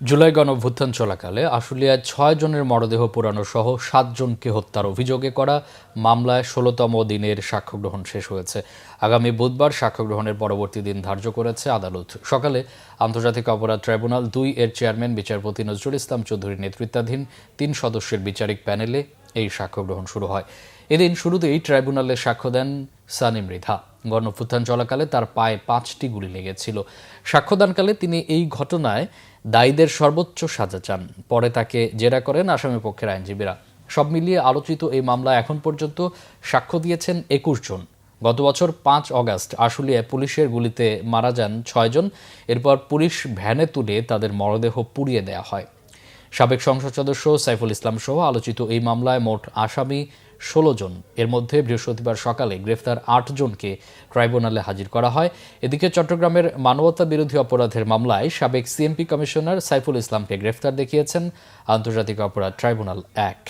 জুলাই গণভ্যুত্থান চলাকালে আশুলিয়ায় ছয় জনের মরদেহ পোড়ানো সহ সাতজনকে হত্যার অভিযোগে করা মামলায় ষোলোতম দিনের সাক্ষ্য গ্রহণ শেষ হয়েছে। আগামী বুধবার সাক্ষ্য গ্রহণের পরবর্তী দিন ধার্য করেছে আদালত। সকালে আন্তর্জাতিক অপরাধ ট্রাইব্যুনাল দুই এর চেয়ারম্যান বিচারপতি নজরুল ইসলাম চৌধুরীর নেতৃত্বাধীন তিন সদস্যের বিচারিক প্যানেলে এই সাক্ষ্য গ্রহণ শুরু হয়। এদিন শুরুতেই ট্রাইব্যুনালে সাক্ষ্য দেন সানি মৃধা গণভ্যুত্থান চলাকালে তার পায়ে পাঁচটি গুলি লেগেছিল। সাক্ষ্যদানকালে তিনি এই ঘটনায় দায়ীদের সর্বোচ্চ সাজা চান। পরে তাকে জেরা করেন আসামি পক্ষের আইনজীবীরা। সব মিলিয়ে আলোচিত এই মামলায় এখন পর্যন্ত সাক্ষ্য দিয়েছেন একুশ জন। গত বছর পাঁচ অগাস্ট আশুলিয়ায় পুলিশের গুলিতে মারা যান ছয়জন এরপর পুলিশ ভ্যানে তুলে তাদের মরদেহ পুড়িয়ে দেওয়া হয়। সাবেক সংসদ সদস্য সাইফুল ইসলাম সহ আলোচিত এই মামলায় মোট আসামি ষোলো জন। এর মধ্যে বৃহস্পতিবার সকালে গ্রেফতার আট জনকে ট্রাইব্যুনালে হাজির করা হয়। এদিকে চট্টগ্রামের মানবতা বিরোধী অপরাধের মামলায় সাবেক সিএমপি কমিশনার সাইফুল ইসলামকে গ্রেফতার দেখিয়েছেন আন্তর্জাতিক অপরাধ ট্রাইব্যুনাল এক।